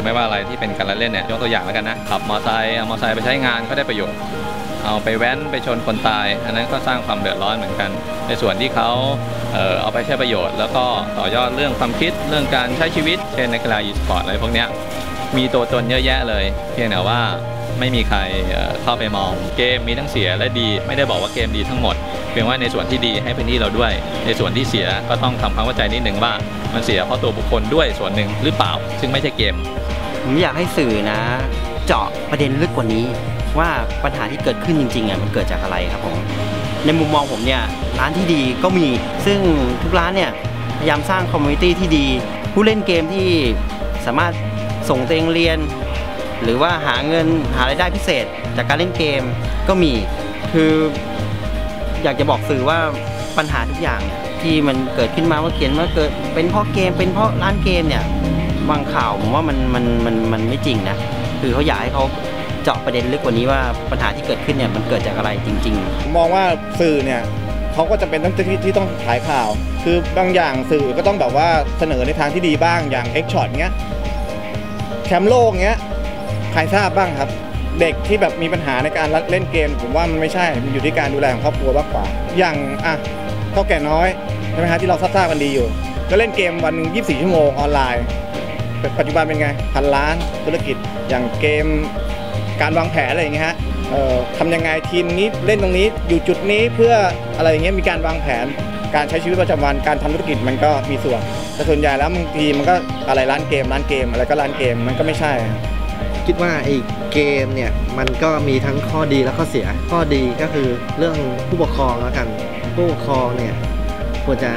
อไม่ว่าอะไรที่เป็นการละเล่นเนี่ยยกตัวอย่างแล้วกันนะขับมอเตอร์ไซค์เอามอเตอร์ไซค์ไปใช้งานก็ได้ประโยชน์เอาไปแว้นไปชนคนตาย อันนั้นก็สร้างความเดือดร้อนเหมือนกัน ในส่วนที่เขาเออเอาไปใช้ประโยชน์ แล้วก็ต่อยอดเรื่องความคิดเรื่องการใช้ชีวิต เช่นในกีฬา e-sport อะไรพวกเนี้ยมีตัวตนเยอะแยะเลย เพียงแต่ว่าไม่มีใครเข้าไปมองเกมมีทั้งเสียและดี ไม่ได้บอกว่าเกมดีทั้งหมด เพียงว่าในส่วนที่ดีให้พื้นที่เราด้วย ในส่วนที่เสียก็ต้องทำความเข้าใจนิดหนึ่งว่า มันเสียเพราะตัวบุคคลด้วยส่วนหนึ่งหรือเปล่า ซึ่งไม่ใช่เกม ผมอยากให้สื่อนะ เจาะประเด็นลึกกว่านี้ ว่าปัญหาที่เกิดขึ้นจริงๆอะมันเกิดจากอะไรครับผมในมุมมองผมเนี่ยร้านที่ดีก็มี ซึ่งทุกร้านเนี่ยพยายามสร้างคอมมูนิตี้ที่ดี ผู้เล่นเกมที่สามารถส่งตัวเองเรียน หรือว่าหาเงินหารายได้พิเศษ จากการเล่นเกมก็มีคืออยากจะบอกสื่อว่าปัญหาทุกอย่างที่มันเกิดขึ้นมาว่าเขียนว่าเกิดเป็นเพราะเกมเป็นเพราะร้านเกมเนี่ย บางข่าวผมว่ามันมันมันมันไม่จริงนะคือเขาอยากให้เขาเจาะประเด็นลึกกว่านี้ว่าปัญหาที่เกิดขึ้นเนี่ยมันเกิดจากอะไรจริง ๆ มองว่าสื่อเนี่ยเขาก็จะเป็นต้องที่ที่ต้องขายข่าว คือบางอย่างสื่อก็ต้องแบบว่าเสนอในทางที่ดีบ้างอย่าง X Shot เงี้ยแชมป์โลกเงี้ยใครทราบบ้างครับ เด็กที่แบบมีปัญหาในการเล่นเกม ผมว่ามันไม่ใช่มันอยู่ที่การดูแลของครอบครัวมากกว่า อย่างอะเท่าแก่น้อยใช่ไหมฮะที่เราทราบๆกันดีอยู่ ก็เล่นเกมวันหนึ่ง24 ชั่วโมงออนไลน์ ปัจจุบันเป็นไงพันล้านธุรกิจอย่างเกมการวางแผนอะไรอย่างเงี้ยฮะเอ่อทำยังไงทีมนี้เล่นตรงนี้อยู่จุดนี้เพื่ออะไรอย่างเงี้ยมีการวางแผน การใช้ชีวิตประจำวันการทำธุรกิจมันก็มีส่วน แต่ส่วนใหญ่แล้วบางทีมันก็อะไรร้านเกมร้านเกมอะไรก็ร้านเกมมันก็ไม่ใช่คิดว่าไอ้เกมเนี่ยมันก็มีทั้งข้อดีและข้อเสีย ข้อดีก็คือเรื่องผู้ปกครองแล้วกันผู้ปกครองเนี่ยควรจะ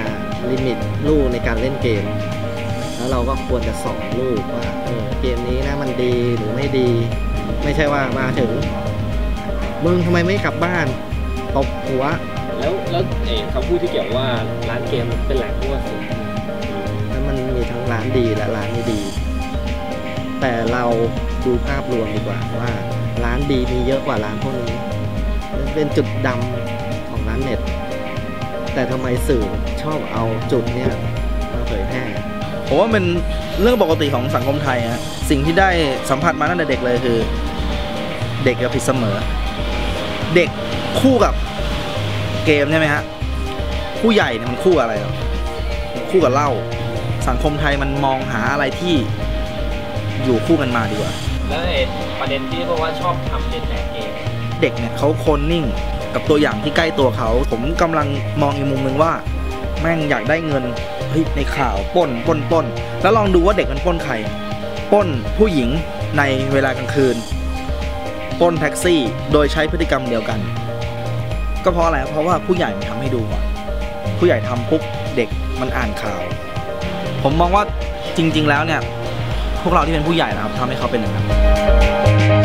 ลิมิตลูกในการเล่นเกม แล้วเราก็ควรจะสอนลูกว่าเออเกมนี้นะมันดีหรือไม่ดี ไม่ใช่ว่ามาถึงมึงทำไมไม่กลับบ้านตบหัว แล้วแล้วเอ๋คำพูดที่เกี่ยวว่าร้านเกมเป็นแหล่งมั่วสุมแล้วมันมีทั้งร้านดีและร้านไม่ดี แต่เราดูภาพรวมดีกว่าว่าร้านดีมีเยอะกว่าร้านพวกนี้มันเป็นจุดดำของร้านเน็ต แต่ทำไมสื่อชอบเอาจุดเนี้ยมาเผยแพร่ ผมว่าเป็นเรื่องปกติของสังคมไทยฮะสิ่งที่ได้สัมผัสมาตั้งแต่เด็กเลยคือ เด็กกับผิดเสมอ เด็กคู่กับเกมใช่ไหมฮะผู้ใหญ่เนี่ยมันคู่กับอะไรครับคู่กับเหล้าสังคมไทยมันมองหาอะไรที่อยู่คู่กันมาดีกว่า แล้วไอ้ประเด็นที่เพราะว่าชอบทำเรียนแบบเองเด็กเนี่ยเขาโคนนิ่งกับตัวอย่างที่ใกล้ตัวเขา ผมกำลังมองอีกมุมหนึ่งว่า แม่งอยากได้เงินเฮ้ยในข่าวป้นป้นป้นแล้วลองดูว่าเด็กมันป้นใครป้นผู้หญิงในเวลากลางคืนป้นแท็กซี่โดยใช้พฤติกรรมเดียวกัน ก็เพราะอะไรเพราะว่าผู้ใหญ่มันทำให้ดูก่อนผู้ใหญ่ทำปุ๊บเด็กมันอ่านข่าว ผมมองว่าจริง ๆ แล้วเนี่ย พวกเราที่เป็นผู้ใหญ่นะครับทำให้เขาเป็นอย่างนั้น